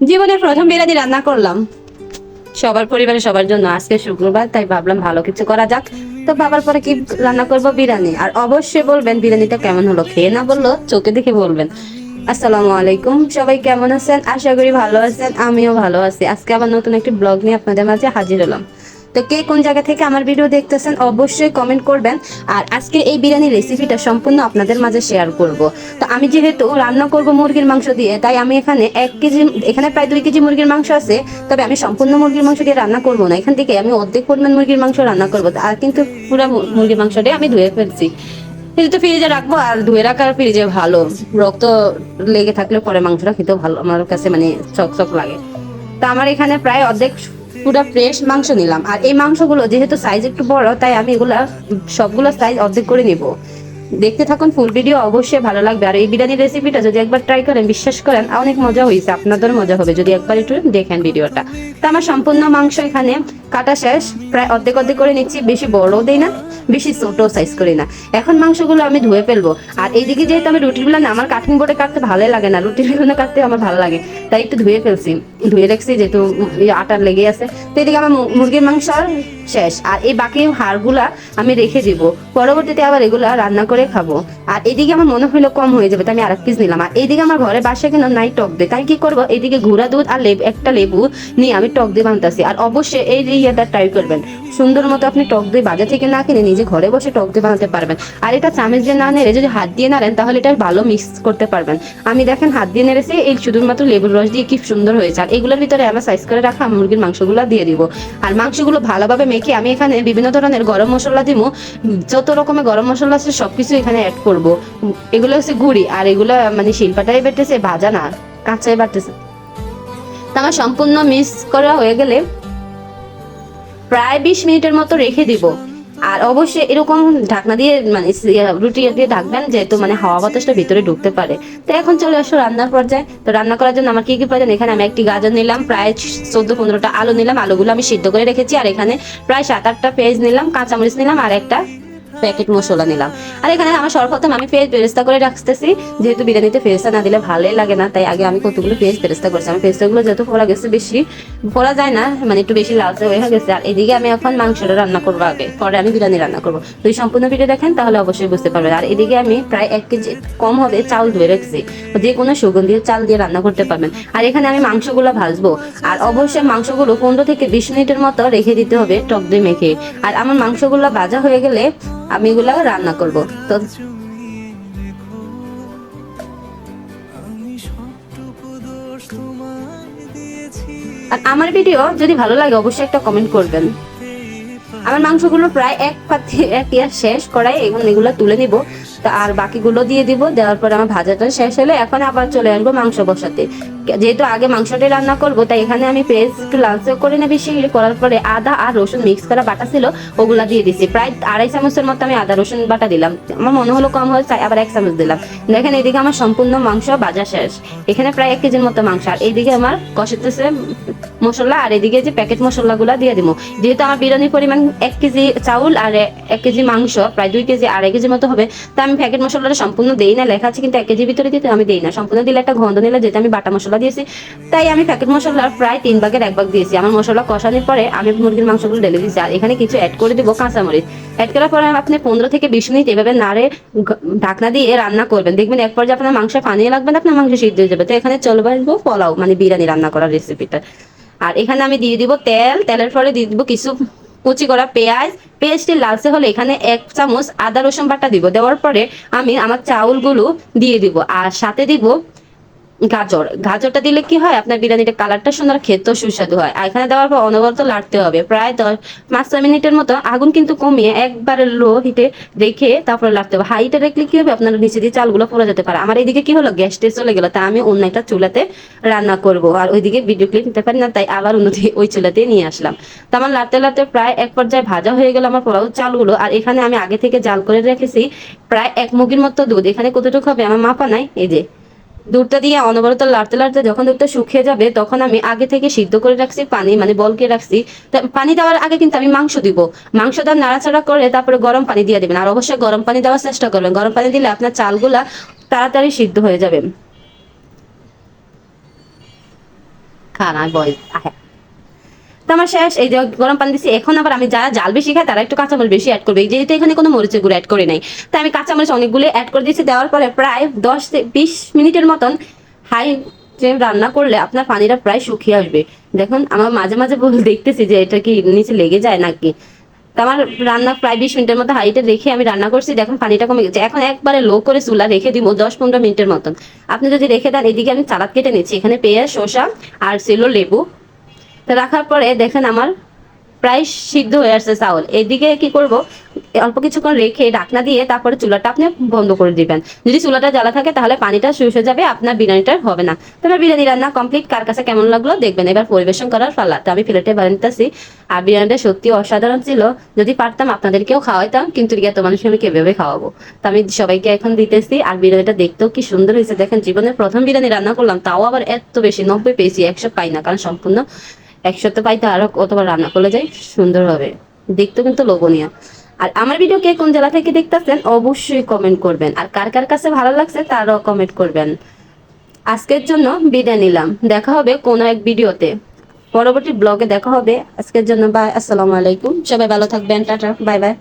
জীবনে প্রথম বিরিয়ানি রান্না করলাম। সবার পরিবারে সবার জন্য আজকে শুক্রবার, তাই ভাবলাম ভালো কিছু করা যাক। তো ভাবার পরে কি রান্না করব? বিরিয়ানি। আর অবশ্যই বলবেন, বিরিয়ানিটা কেমন হলো? খেয়ে না বলল চোখে দেখে বলবেন। আসসালামু আলাইকুম, সবাই কেমন আছেন? আশা করি ভালো আছেন, আমিও ভালো আছি। আজকে আবার নতুন একটি ব্লগ নিয়ে আপনাদের মাঝে হাজির হলাম। তো কে কোন জায়গা থেকে আমার ভিডিও দেখতেছেন অবশ্যই কমেন্ট করবেন। আর আজকে এই বিরিয়ানির রেসিপিটা সম্পূর্ণ আপনাদের মাঝে শেয়ার করব। তো আমি যেহেতু রান্না করব মুরগির মাংস দিয়ে, তাই আমি এখানে এক কেজি, এখানে প্রায় দুই কেজি মুরগির মাংস আছে, তবে আমি সম্পূর্ণ মুরগির মাংস দিয়ে রান্না করব না। এখান থেকে আমি অর্ধেক পরিমাণ মুরগির মাংস রান্না করব। আর কিন্তু পুরো মুরগির মাংসটাই আমি ধুয়ে ফেলছি। এটা তো ফ্রিজে রাখব, আর ধুয়ে রাখার ফ্রিজে ভালো। রক্ত লেগে থাকলে পরে মাংসটা খেতেও ভালো, আমার কাছে মানে চক চক লাগে। তা আমার এখানে প্রায় অর্ধেক পুরো ফ্রেশ মাংস নিলাম। আর এই মাংসগুলো যেহেতু সাইজ একটু বড়, তাই আমি এগুলা সবগুলো সাইজ অর্ধেক করে নিব। দেখতে থাকুন ফুল ভিডিও অবশ্যই ভালো লাগবে। আর এই বিরিয়ানির রেসিপিটা যদি একবার ট্রাই করেন, বিশ্বাস করেন, অনেক মজা হয়েছে আপনাদের মজা হবে যদি একবার একটু দেখেন ভিডিওটা তো আমার সম্পূর্ণ মাংস এখানে কাটা শেষ, প্রায় অর্ধেক অর্ধেক করে নিচ্ছি, বেশি বড়ও দেই না, বেশি ছোট সাইজ করি না। এখন মাংসগুলো আমি ধুয়ে ফেলব। আর এইদিকে যেহেতু আমি রুটির বেলা না, আমার কাঠিং বোর্ডে কাটতে ভালোই লাগে না, রুটির বেলা কাটতে আমার ভালো লাগে। তাই একটু ধুয়ে ফেলছি, ধুয়ে রাখছি, যেহেতু আটার লেগে আছে। তো এদিকে আমার মুরগির মাংস শেষ। আর এই বাকি হাড়গুলা আমি রেখে দিব। পরবর্তীতে আবার এগুলা রান্না করে খাব। আর এদিকে আমার মনে হলো কম হয়ে যাবে তাই আমি আরেক পিস নিলাম। আর এইদিকে আমার ঘরে বাসায় কেন নাই টক দে তাই কি করব? এইদিকে ঘুরা দুধ আর লেবু, একটা লেবু নিয়ে আমি টক দিয়ে বানতেছি। আর অবশ্যই এই ইয়েটা ট্রাই করবেন, সুন্দর মতো আপনি টক দই বাজার থেকে না কিনে নিজে ঘরে বসে টক দই বানাতে পারবেন। আর এটা চামচ দিয়ে না নেড়ে যদি হাত দিয়ে নাড়েন, তাহলে এটা ভালো মিক্স করতে পারবেন। আমি দেখেন হাত দিয়ে নেড়েছি, এই শুধুমাত্র লেবুর রস দিয়ে কি সুন্দর হয়েছে। আর এগুলোর ভিতরে আমার সাইজ করে রাখা মুরগির মাংসগুলো দিয়ে দিব। আর মাংসগুলো ভালোভাবে মেখে আমি এখানে বিভিন্ন ধরনের গরম মশলা দিব যত রকমের গরম মশলা আছে সবকিছু এখানে অ্যাড করব। এগুলো হচ্ছে গুড়ি, আর এগুলো মানে শিল্পাটাই বেটেছে, ভাজা না, কাঁচাই বাটতেছে তো আমার সম্পূর্ণ মিক্স করা হয়ে গেলে প্রায় বিশ মিনিটের মতো রেখে দিব। আর অবশ্যই এরকম ঢাকনা দিয়ে মানে রুটি দিয়ে ঢাকবেন, যেহেতু মানে হাওয়া বাতাসটা ভিতরে ঢুকতে পারে। তো এখন চলে আসো রান্নার পর্যায়ে। তো রান্না করার জন্য আমার কি কি প্রয়োজন? এখানে আমি একটি গাজর নিলাম, প্রায় চোদ্দ পনেরোটা আলু নিলাম, আলুগুলো আমি সিদ্ধ করে রেখেছি। আর এখানে প্রায় সাত আটটা পেঁয়াজ নিলাম, কাঁচামরিচ নিলাম, আর একটা প্যাকেট মশলা নিলাম। আর এখানে আমার সর্বপ্রথম আমি পেঁয়াজ বেরেস্তা করে রাখতেছি। যেহেতু বিরিয়ানিতে পেরেস্তা না দিলে ভালোই লাগে না, তাই আগে আমি কতগুলো পেঁয়াজ বেরেস্তা করছি। আমি পেরেস্তাগুলো যেহেতু পড়া গেছে বেশি পড়া যায় না মানে একটু বেশি লালচে হয়ে গেছে। আর এদিকে আমি এখন মাংসটা রান্না করব আগে, পরে আমি বিরিয়ানি রান্না করব। যদি সম্পূর্ণ ভিডিও দেখেন, তাহলে অবশ্যই বুঝতে পারবেন। আর এদিকে আমি প্রায় এক কেজি কম হবে চাল ধুয়ে রেখেছি। যে কোনো সুগন্ধি চাল দিয়ে রান্না করতে পারবেন। আর এখানে আমি মাংসগুলো ভাজবো। আর অবশ্যই মাংসগুলো পনেরো থেকে বিশ মিনিটের মতো রেখে দিতে হবে, টক দই মেখে। আর আমার মাংসগুলো ভাজা হয়ে গেলে আমি এগুলা রান্না করব। তো আর আমার ভিডিও যদি ভালো লাগে, অবশ্যই একটা কমেন্ট করবেন। আমার মাংসগুলো প্রায় এক পাতি এক ইয়ার শেষ করাই এখন এগুলো তুলে নিব। তা আর বাকিগুলো দিয়ে দিব, দেওয়ার পর আমার ভাজাটা শেষ হলে এখন আবার চলে আসব মাংস বসাতে। যেহেতু আগে মাংসটাই রান্না করব, তাই এখানে আমি পেস্ট একটু লালচে করে নেবে বেশি করার পরে আদা আর রসুন মিক্স করা বাটা ছিল, ওগুলা দিয়ে দিছি। প্রায় আড়াই চামচের মতো আমি আদা রসুন বাটা দিলাম। আমার মনে হলো কম হয়েছে আবার এক চামচ দিলাম। দেখেন, এদিকে আমার সম্পূর্ণ মাংস ভাজা শেষ। এখানে প্রায় এক কেজির মতো মাংস। আর এইদিকে আমার কষাতেছে মশলা, আর এদিকে যে প্যাকেট মশলাগুলো দিয়ে দিব যেহেতু আমার বিরিয়ানির পরিমাণ এক কেজি চাউল আর এক কেজি মাংস, প্রায় দুই কেজি, আড়াই কেজির মতো হবে। তা আমি প্যাকেট মশলাটা সম্পূর্ণ দেই না, লেখা আছে কিন্তু এক কেজির ভিতরে দিতে আমি দেই না। সম্পূর্ণ দিলে একটা গন্ধ নিলে যেটা আমি বাটা মশলা দিয়েছি। তাই আমি প্যাকেট মশলার প্রায় তিন ভাগের এক ভাগ দিয়েছি। আমার মশলা কষানোর পরে আমি মুরগির মাংসগুলো ঢেলে দিয়েছি। আর এখানে কিছু অ্যাড করে দিব কাঁচামরিচ। অ্যাড করার পরে আপনি পনেরো থেকে বিশ মিনিট এভাবে নাড়ে ঢাকনা দিয়ে রান্না করবেন। দেখবেন এক পর্যায়ে আপনার মাংস পানি লাগবে না, আপনার মাংস সিদ্ধ হয়ে যাবে। তো এখানে চলবে আসব পোলাও মানে বিরিয়ানি রান্না করার রেসিপিটা আর এখানে আমি দিয়ে দিব তেল। তেলের পরে দিয়ে দিব কিছু কুচি করা পেঁয়াজ। পেঁয়াজটি লালচে হলে এখানে এক চামচ আদা রসুন বাটা দিব। দেওয়ার পরে আমি আমার চাউলগুলো দিয়ে দিব। আর সাথে দিব গাজর। গাজরটা দিলে কি হয়? আপনার বিরিয়ানিটা কালারটা সুন্দর, খেতেও সুস্বাদু হয়। আর এখানে দেওয়ার পর অনবরত লাড়তে হবে। প্রায় দশ, পাঁচ, ছয় মিনিটের মতো আগুন কিন্তু কমিয়ে একবারে লো হিটে রেখে তারপরে লাড়তে হবে। হাইটে রাখলে কি হবে? আপনার নিচে দিয়ে চালগুলো পড়ে যেতে পারে। আমার এইদিকে কি হলো? গ্যাসটে চলে গেলো। তা আমি অন্য একটা চুলাতে রান্না করব। আর ওইদিকে ভিডিও ক্লিপ নিতে পারি না, তাই আবার অন্যদি ওই চুলাতে নিয়ে আসলাম। তো আমার লাড়তে লাড়তে প্রায় এক পর্যায়ে ভাজা হয়ে গেল আমার পোলাও চালগুলো। আর এখানে আমি আগে থেকে জাল করে রেখেছি। প্রায় এক মুগির মতো দুধ। এখানে কতটুকু হবে? আমার মাপা নাই। এই যে দুধটা দিয়ে অনবরত লাড়তে লাড়তে যখন দুধটা শুকিয়ে যাবে, তখন আমি আগে থেকে সিদ্ধ করে রাখছি, পানি মানে বলকে রাখছি। পানি দেওয়ার আগে কিন্তু আমি মাংস দিব। মাংস দেওয়ার নাড়াচাড়া করে তারপরে গরম পানি দিয়ে দেবেন। আর অবশ্যই গরম পানি দেওয়ার চেষ্টা করবেন। গরম পানি দিলে আপনার চালগুলা তাড়াতাড়ি সিদ্ধ হয়ে যাবে। খানা বয়স আহে। আমার শেষ, এই যে গরম পানি দিচ্ছি এখন আবার আমি যারা জাল বেশি খায় তারা একটু কাঁচামরিচ বেশি অ্যাড করবে। যেহেতু এখানে কোনো মরিচের গুঁড়ো অ্যাড করে নাই। তাই আমি কাঁচামরিচ অনেকগুলো অ্যাড করে দিয়েছি, দেওয়ার পরে প্রায় দশ বিশ মিনিটের মতন হাই ফ্লেম রান্না করলে আপনার পানিটা প্রায় শুকিয়ে আসবে। দেখুন, আমার মাঝে মাঝে দেখতেছি যে এটা কি নিচে লেগে যায় নাকি। আমার রান্না প্রায় বিশ মিনিটের মতো হাইটে রেখে আমি রান্না করছি, দেখুন পানিটা কমে গেছে। এখন একবারে লো করে চুলা রেখে দিব দশ পনেরো মিনিটের মতন। আপনি যদি রেখে দেন, এদিকে আমি সালাদ কেটে নিচ্ছি। এখানে পেঁয়াজ, শসা আর ছিল লেবু। তো রাখার পরে দেখেন আমার প্রায় সিদ্ধ হয়ে আসছে চাউল। এদিকে কি করব? অল্প কিছুক্ষণ রেখে ঢাকনা দিয়ে তারপরে চুলাটা আপনি বন্ধ করে দিবেন। যদি চুলাটা জ্বালা থাকে তাহলে পানিটা শুষে যাবে, আপনার বিরিয়ানিটা হবে না। তবে বিরিয়ানি রান্না কমপ্লিট কার কাছে কেমন লাগল দেখবেন। এবার পরিবেশন করার পালা। তো আমি প্লেটে বানিতেছি আর বিরিয়ানিটা সত্যি অসাধারণ ছিল। যদি পারতাম আপনাদেরকেও খাওয়াইতাম, কিন্তু এত মানুষ আমি কীভাবে খাওয়াবো? তো আমি সবাইকে এখন দিতেছি। আর বিরিয়ানিটা দেখতেও কি সুন্দর হয়েছে। দেখেন জীবনের প্রথম বিরিয়ানি রান্না করলাম, তাও আবার এত বেশি, নব্বই পেয়েছি, একশো পাই না, কারণ সম্পূর্ণ একশো তো পাইতে আরও কতবার রান্না করে যাই সুন্দর হবে। দেখতে কিন্তু লোভনীয়। আর আমার ভিডিও কে কোন জেলা থেকে দেখতেছেন, অবশ্যই কমেন্ট করবেন। আর কার কার কাছে ভালো লাগছে, তারও কমেন্ট করবেন। আজকের জন্য বিদায় নিলাম। দেখা হবে কোনো এক ভিডিওতে পরবর্তী ব্লগে দেখা হবে। আজকের জন্য বাই আসসালামু আলাইকুম। সবাই ভালো থাকবেন। Tata bye bye